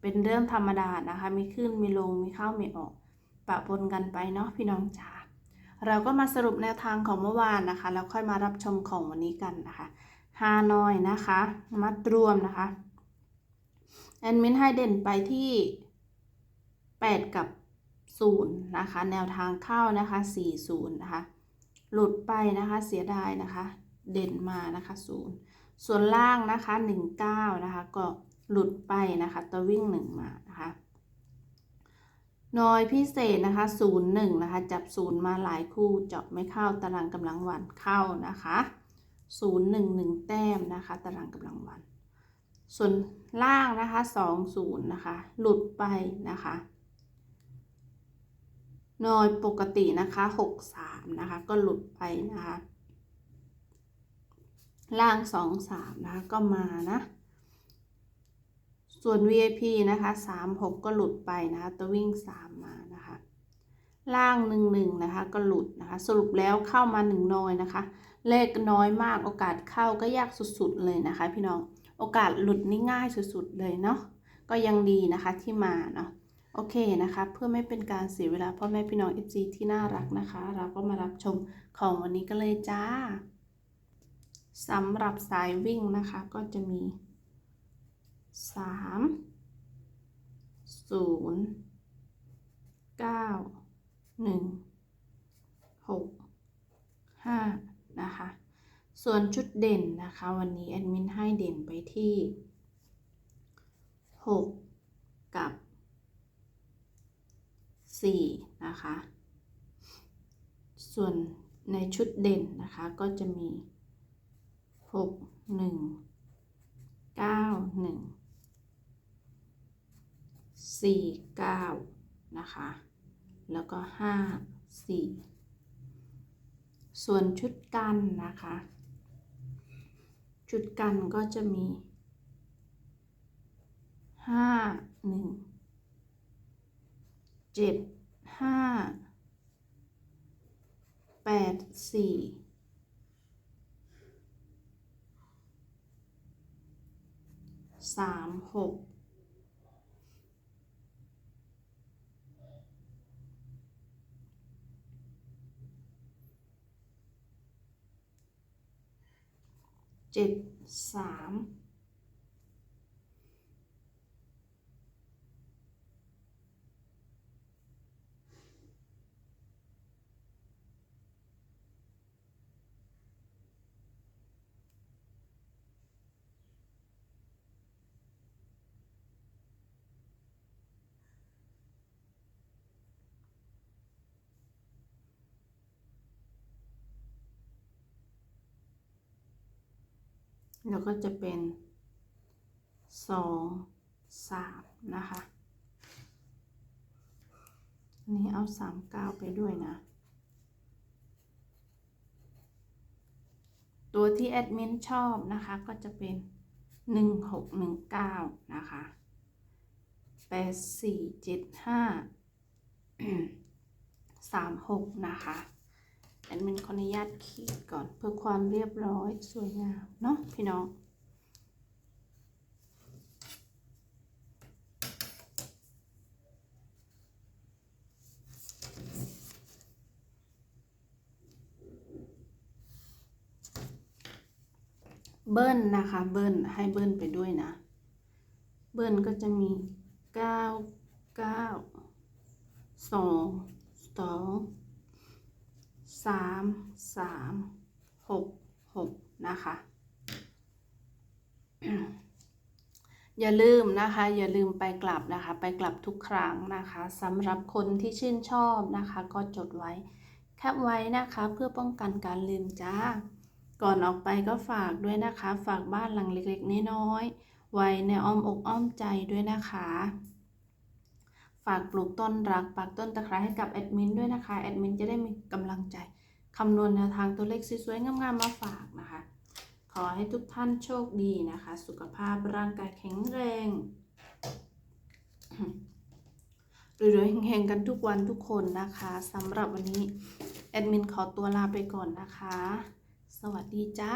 เป็นเรื่องธรรมดานะคะ มีขึ้นมีลงมีเข้ามีออก ปะปนกันไปเนาะพี่น้องจ๋าเราก็มาสรุปแนวทางของเมื่อวานนะคะ แล้วค่อยมารับชมของวันนี้กันนะคะฮานอยนะคะ มัดรวมนะคะแอดมินให้เด่นไปที่ 8 กับ 0 นะคะ แนวทางเข้านะคะ40นะคะ หลุดไปนะคะเสียดายนะคะ เด่นมานะคะ 0 ส่วนล่างนะคะ 19 นะคะก็ หลุดไปนะคะตัววิ่ง1มานะคะนอยพิเศษนะคะ01นะคะจับ0มาหลายคู่เจาะไม่เข้าตารางกำลังวันเข้านะคะ0 1 1แต้มนะคะตารางกำลังวัน ส่วนล่างนะคะ20นะคะหลุดไปนะคะนอยปกตินะคะ63นะคะก็หลุดไปนะคะล่าง23นะคะก็มานะ ส่วน VIP นะคะ36 ก็หลุดไปนะคะตัววิ่ง 3 มานะคะ ล่าง 11 นะคะ ก็หลุดนะคะ สรุปแล้วเข้ามา 1 น้อยนะคะ เลขน้อยมากโอกาสเข้าก็ยากสุดๆเลยนะคะ พี่น้องโอกาสหลุดนี่ง่ายสุดๆเลยเนาะก็ยังดีนะคะที่มาเนาะโอเคนะคะ เพื่อไม่เป็นการเสียเวลาพ่อแม่พี่น้อง FC ที่น่ารักนะคะ เราก็มารับชมของวันนี้กันเลยจ้าสำหรับสายวิ่งนะคะก็จะมี สามศูนย์เก้าหนึ่งหกห้านะคะ ส่วนชุดเด่นนะคะ วันนี้แอดมินให้เด่นไปที่หกกับสี่นะคะ ส่วนในชุดเด่นนะคะก็จะมีหกหนึ่งเก้าหนึ่ง สี่เก้านะคะ แล้วก็ห้าสี่ส่วนชุดกันนะคะ ชุดกันก็จะมีห้าหนึ่งเจ็ดห้าแปดสี่สามหก 7 3 แล้วก็จะเป็นสองสามนะคะอันนี้เอาสามเก้าไปด้วยนะ ตัวที่แอดมินชอบนะคะก็จะเป็นหนึ่งหกหนึ่งเก้านะคะแปดสี่เจ็ดห้าสามหกนะคะ มินขออนุญาตขีดก่อนเพื่อความเรียบร้อยสวยงามเนาะพี่น้องเบิ้ลนะคะ เบิ้ลให้เบิ้ลไปด้วยนะ เบิ้ลก็จะมีเก้าเก้าสองสอง สามสามหกหกนะคะ อย่าลืมนะคะ อย่าลืมไปกลับนะคะ ไปกลับทุกครั้งนะคะสำหรับคนที่ชื่นชอบนะคะ ก็จดไว้ แคปไว้นะคะเพื่อป้องกันการลืมจ้า ก่อนออกไปก็ฝากด้วยนะคะ ฝากบ้านหลังเล็กๆน้อยๆไว้ในอ้อมอกอ้อมใจด้วยนะคะ ฝากปลูกต้นรักปักต้นตะไคร้ให้กับแอดมินด้วยนะคะแอดมินจะได้มีกำลังใจคำนวณแนวทางตัวเลขสวยๆงามๆมาฝากนะคะ ขอให้ทุกท่านโชคดีนะคะ สุขภาพร่างกายแข็งแรงรวยๆเฮงๆกันทุกวันทุกคนนะคะสำหรับวันนี้ แอดมินขอตัวลาไปก่อนนะคะ สวัสดีจ้า